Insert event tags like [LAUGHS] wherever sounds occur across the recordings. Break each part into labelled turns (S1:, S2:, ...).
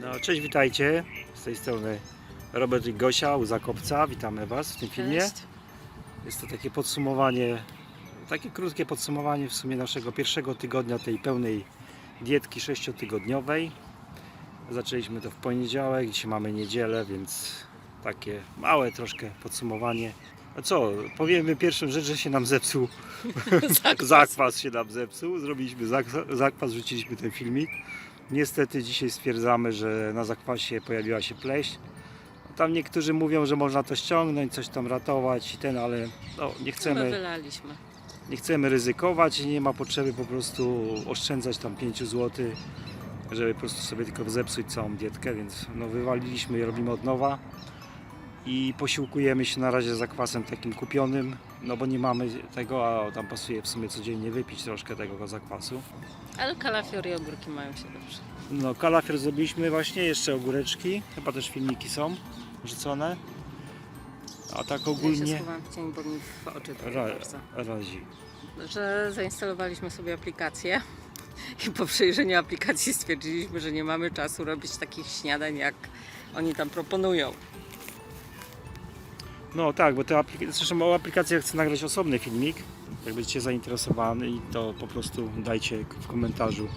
S1: No, cześć, witajcie. Z tej strony Robert i Gosia, u Zakopca. Witamy Was w tym filmie.
S2: Cześć.
S1: Jest to takie podsumowanie, takie krótkie podsumowanie w sumie naszego pierwszego tygodnia tej pełnej dietki sześciotygodniowej. Zaczęliśmy to w poniedziałek, dzisiaj mamy niedzielę, więc takie małe troszkę podsumowanie. A co, powiemy pierwszą rzecz, że się nam zepsuł [LAUGHS]
S2: Zakwas.
S1: zakwas się nam zepsuł. Zrobiliśmy zak- zakwas, rzuciliśmy ten filmik. Niestety dzisiaj stwierdzamy, że na zakwasie pojawiła się pleśń. Tam niektórzy mówią, że można to ściągnąć, coś tam ratować i ten, ale no, nie
S2: My
S1: chcemy,
S2: wylaliśmy.
S1: nie chcemy ryzykować i nie ma potrzeby po prostu oszczędzać tam 5 zł, żeby po prostu sobie tylko zepsuć całą dietkę, więc no, wywaliliśmy i robimy od nowa. I posiłkujemy się na razie zakwasem takim kupionym, no bo nie mamy tego, a tam pasuje w sumie codziennie wypić troszkę tego zakwasu.
S2: Ale kalafior i ogórki mają się dobrze.
S1: No, kalafior zrobiliśmy właśnie, jeszcze ogóreczki, chyba też filmiki są rzucone. A tak
S2: Ja się
S1: ogólnie
S2: schowałam w cień, bo mi w oczy to
S1: ra, razi.
S2: Że zainstalowaliśmy sobie aplikację i po przejrzeniu aplikacji stwierdziliśmy, że nie mamy czasu robić takich śniadań, jak oni tam proponują.
S1: No tak, bo te aplikacje, zresztą o aplikacjach chcę nagrać osobny filmik. Jak będziecie zainteresowani, to po prostu dajcie w komentarzu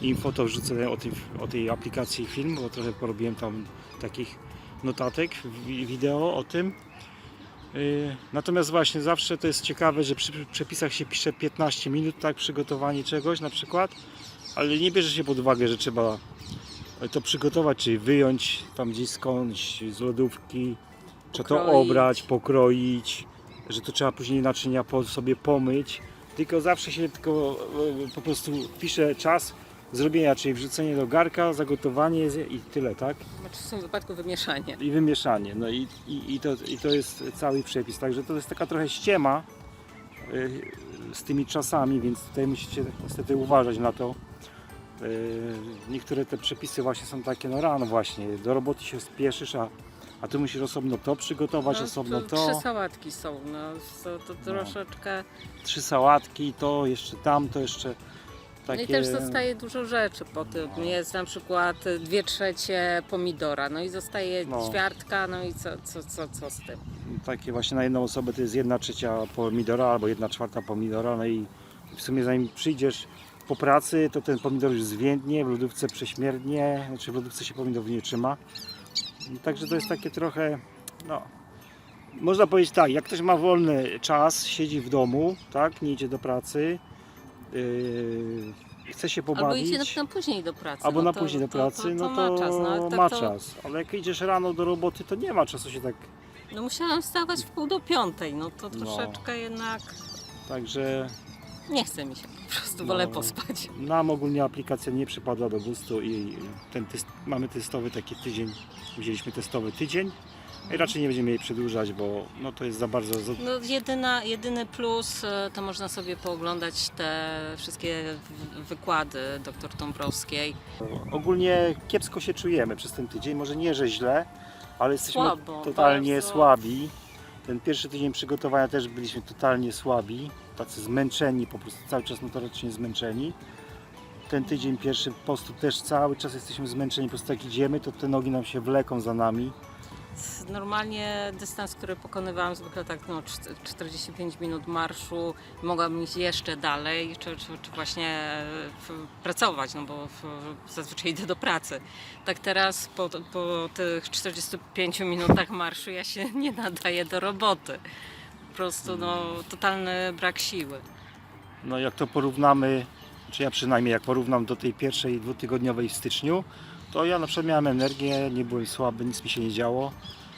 S1: info, to wrzucę o tej, o tej aplikacji film, bo trochę porobiłem tam takich notatek, wi- wideo o tym. Yy, Natomiast właśnie zawsze to jest ciekawe, że przy przepisach się pisze 15 minut, tak, przygotowanie czegoś na przykład, ale nie bierze się pod uwagę, że trzeba to przygotować, czyli wyjąć tam gdzieś skądś z lodówki, trzeba to obrać, pokroić, że to trzeba później naczynia po sobie pomyć. Tylko zawsze się tylko e, po prostu pisze czas zrobienia, czyli wrzucenie do garka, zagotowanie i tyle, tak?
S2: Znaczy w tym wypadku wymieszanie.
S1: I wymieszanie. No i, i, i, to, i to jest cały przepis. Także to jest taka trochę ściema y, z tymi czasami, więc tutaj musicie niestety uważać na to. Y, Niektóre te przepisy właśnie są takie, no rano właśnie, do roboty się spieszysz, a, a tu musisz osobno to przygotować, osobno
S2: to, Trzy sałatki są, no to, to troszeczkę.
S1: trzy sałatki, to jeszcze tam, to jeszcze takie...
S2: No i też zostaje dużo rzeczy po tym. Jest na przykład dwie trzecie pomidora, no i zostaje
S1: No.
S2: ćwiartka, no i co, co, co, co z tym?
S1: takie właśnie na jedną osobę to jest jedna trzecia pomidora albo jedna czwarta pomidora, no i w sumie zanim przyjdziesz po pracy, to ten pomidor już zwiędnie, w lodówce prześmierdnie, znaczy w lodówce się pomidor nie trzyma. Także to jest takie trochę, no, można powiedzieć tak, jak ktoś ma wolny czas, siedzi w domu, tak, nie idzie do pracy, yy, chce się
S2: Albo
S1: pobawić.
S2: idzie na, na później do pracy.
S1: Albo
S2: no
S1: na
S2: to-
S1: później do
S2: to-
S1: pracy,
S2: to, to,
S1: no to
S2: ma czas. No, ale tak
S1: ma czas. Ale jak idziesz rano do roboty, to nie ma czasu się tak
S2: No musiałam wstawać w pół do piątej, no to
S1: No.
S2: troszeczkę jednak
S1: Także
S2: nie chce mi się, po prostu
S1: No.
S2: wolę pospać.
S1: nam ogólnie aplikacja nie przypadła do gustu i ten test, mamy testowy taki tydzień, wzięliśmy testowy tydzień i raczej nie będziemy jej przedłużać, bo no to jest za bardzo... Za...
S2: No jedyna, jedyny plus e, to można sobie pooglądać te wszystkie w- wykłady dr Dąbrowskiej.
S1: Ogólnie kiepsko się czujemy przez ten tydzień, może nie, że źle, ale jesteśmy
S2: Słabo,
S1: totalnie
S2: bardzo.
S1: słabi. Ten pierwszy tydzień przygotowania też byliśmy totalnie słabi, tacy zmęczeni, po prostu cały czas notorycznie zmęczeni. Ten tydzień pierwszy postu też cały czas jesteśmy zmęczeni, po prostu jak idziemy, to te nogi nam się wleką za nami.
S2: Normalnie dystans, który pokonywałam zwykle tak no, czt- 45 minut marszu, mogłabym iść jeszcze dalej, czy, czy, czy właśnie pracować, no bo w, zazwyczaj idę do pracy. Tak teraz po, po tych 45 minutach marszu ja się [LAUGHS] nie nadaję do roboty. Po prostu no, totalny brak siły.
S1: No jak to porównamy, czy ja przynajmniej jak porównam do tej pierwszej dwutygodniowej w styczniu, to ja na przykład miałem energię, nie byłem słaby, nic mi się nie działo.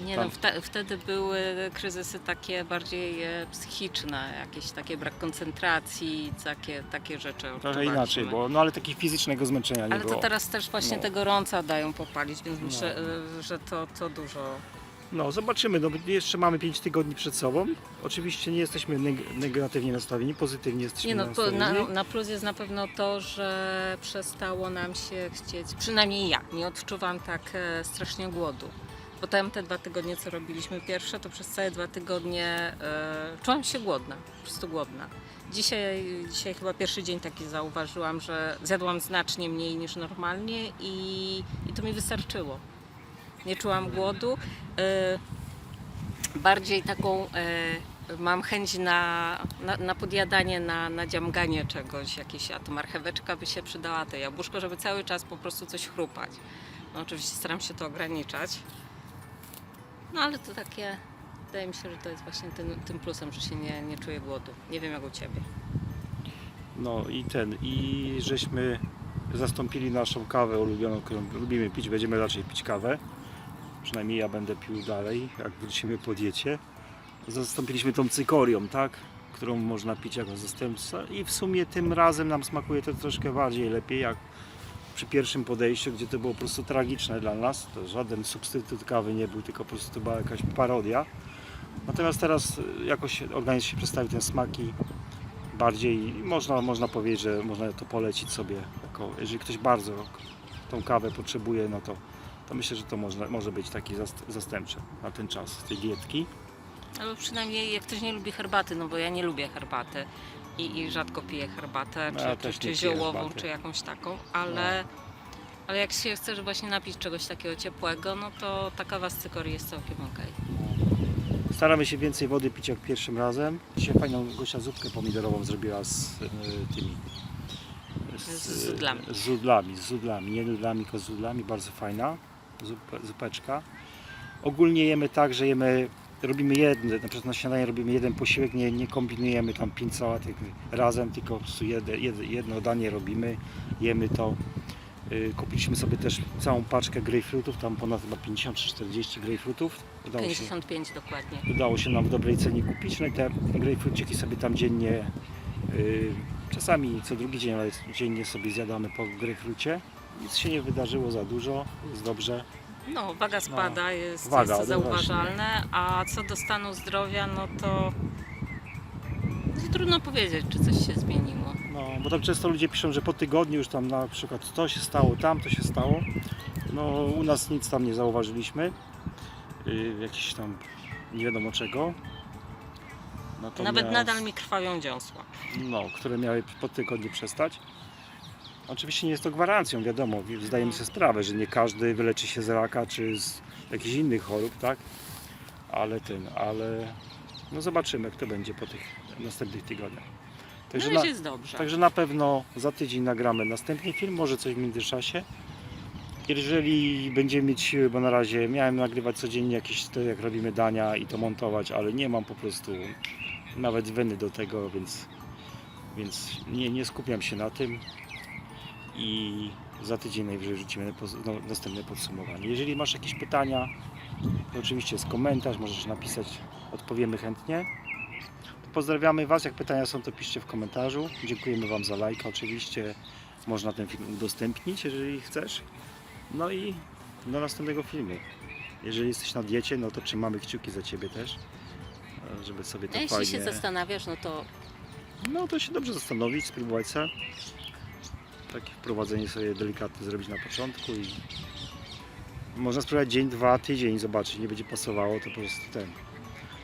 S2: Nie no, wte, wtedy były kryzysy takie bardziej e, psychiczne, jakieś takie brak koncentracji, takie, takie rzeczy
S1: Trochę
S2: odczuwaliśmy.
S1: inaczej, bo no ale takiego fizycznego zmęczenia nie
S2: Ale
S1: było.
S2: to teraz też właśnie
S1: No.
S2: tego gorąca dają popalić, więc myślę, e, że to, to dużo.
S1: No zobaczymy, no, jeszcze mamy 5 tygodni przed sobą. Oczywiście nie jesteśmy neg- negatywnie nastawieni, pozytywnie jesteśmy
S2: Nie no,
S1: nastawieni.
S2: na, na plus jest na pewno to, że przestało nam się chcieć, przynajmniej ja, nie odczuwam tak e, strasznie głodu. Potem te dwa tygodnie, co robiliśmy pierwsze, to przez całe dwa tygodnie e, czułam się głodna, po prostu głodna. Dzisiaj, dzisiaj chyba pierwszy dzień taki zauważyłam, że zjadłam znacznie mniej niż normalnie i, i to mi wystarczyło. Nie czułam głodu. E, bardziej taką e, mam chęć na, na, na podjadanie, na, na dziamganie czegoś, jakieś, a to marcheweczka by się przydała, to jabłuszko, żeby cały czas po prostu coś chrupać. No oczywiście staram się to ograniczać. No ale to takie, wydaje mi się, że to jest właśnie tym, tym plusem, że się nie, nie czuję głodu. Nie wiem jak u Ciebie.
S1: No i ten, i żeśmy zastąpili naszą kawę ulubioną, którą lubimy pić, będziemy raczej pić kawę. Przynajmniej ja będę pił dalej, jak wrócimy po diecie. Zastąpiliśmy tą cykorią, tak? Którą można pić jako zastępca i w sumie tym razem nam smakuje to troszkę bardziej lepiej, jak przy pierwszym podejściu, gdzie to było po prostu tragiczne dla nas. To żaden substytut kawy nie był, tylko po prostu to była jakaś parodia. Natomiast teraz y, jakoś organizm się przestawił ten smak i bardziej można, można powiedzieć, że można to polecić sobie. Jako, jeżeli ktoś bardzo tą kawę potrzebuje, no to, to myślę, że to można, może być taki zast- zastępcze na ten czas tej dietki.
S2: Ale przynajmniej jak ktoś nie lubi herbaty, no bo ja nie lubię herbaty i, i rzadko piję herbatę,
S1: No,
S2: czy,
S1: ja
S2: czy, czy ziołową,
S1: herbaty.
S2: czy jakąś taką, ale,
S1: No.
S2: ale jak się chce właśnie napić czegoś takiego ciepłego, no to ta kawa z cykorii jest całkiem okej.
S1: Staramy się więcej wody pić jak pierwszym razem. Dzisiaj fajną Gosia zupkę pomidorową zrobiła z y, tymi
S2: Z zudlami.
S1: Z z zudlami, nie nudlami, tylko z zudlami, bardzo fajna zup, zupeczka. Ogólnie jemy tak, że jemy, robimy jedno, na przykład na śniadanie robimy jeden posiłek, nie, nie kombinujemy tam pięć sałatek razem, tylko po prostu jedno, jedno, danie robimy, jemy to. Y, Kupiliśmy sobie też całą paczkę grejpfrutów, tam ponad chyba 50 czy 40 grejpfrutów. Udało się
S2: 55 dokładnie.
S1: udało się nam w dobrej cenie kupić. No i te grejpfruciki sobie tam dziennie, y, czasami co drugi dzień, ale dziennie sobie zjadamy po grejpfrucie. Nic się nie wydarzyło za dużo, jest dobrze.
S2: No, waga spada, jest,
S1: Waga,
S2: jest
S1: no
S2: zauważalne, a co do stanu zdrowia, no to no trudno powiedzieć, czy coś się zmieniło.
S1: No, bo tam często ludzie piszą, że po tygodniu już tam na przykład to się stało, tam to się stało. No u nas nic tam nie zauważyliśmy. Yy, jakiś tam nie wiadomo czego.
S2: Nawet
S1: Natomiast-
S2: nadal mi krwawią dziąsła.
S1: no, które miały po tygodniu przestać. Oczywiście nie jest to gwarancją, wiadomo, zdajemy sobie sprawę, że nie każdy wyleczy się z raka czy z jakichś innych chorób, tak? Ale ten, ale no zobaczymy, jak to będzie po tych następnych tygodniach. Także,
S2: razie
S1: na,
S2: jest dobrze.
S1: także na pewno za tydzień nagramy następny film, może coś w międzyczasie. Jeżeli będziemy mieć siły, bo na razie miałem nagrywać codziennie jakieś to, jak robimy dania i to montować, ale nie mam po prostu nawet weny do tego, więc, więc nie, nie skupiam się na tym i za tydzień najwyżej rzucimy następne podsumowanie. Jeżeli masz jakieś pytania, to oczywiście jest komentarz, możesz napisać, odpowiemy chętnie. Pozdrawiamy Was, jak pytania są to piszcie w komentarzu. Dziękujemy Wam za lajka, oczywiście można ten film udostępnić, jeżeli chcesz. No i do następnego filmu. Jeżeli jesteś na diecie, no to trzymamy kciuki za Ciebie też, żeby sobie
S2: A
S1: to
S2: jeśli
S1: fajnie...
S2: się zastanawiasz, no to
S1: No to się dobrze zastanowić, spróbować se. Takie wprowadzenie sobie delikatne zrobić na początku i można spróbować dzień, dwa, tydzień, zobaczyć, nie będzie pasowało, to po prostu ten.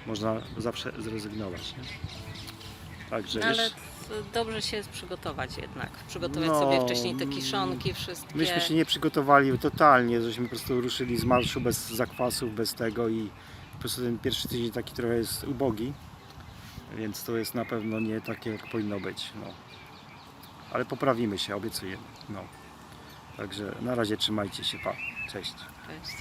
S1: Można zawsze zrezygnować. Nie? Także
S2: no, ale dobrze się jest przygotować jednak. Przygotować
S1: No,
S2: sobie wcześniej te
S1: mm,
S2: kiszonki, wszystkie.
S1: myśmy się nie przygotowali totalnie, żeśmy po prostu ruszyli z marszu bez zakwasów, bez tego i po prostu ten pierwszy tydzień taki trochę jest ubogi, więc to jest na pewno nie takie jak powinno być. No. Ale poprawimy się, obiecujemy. No. Także na razie trzymajcie się, pa. Cześć.
S2: Cześć.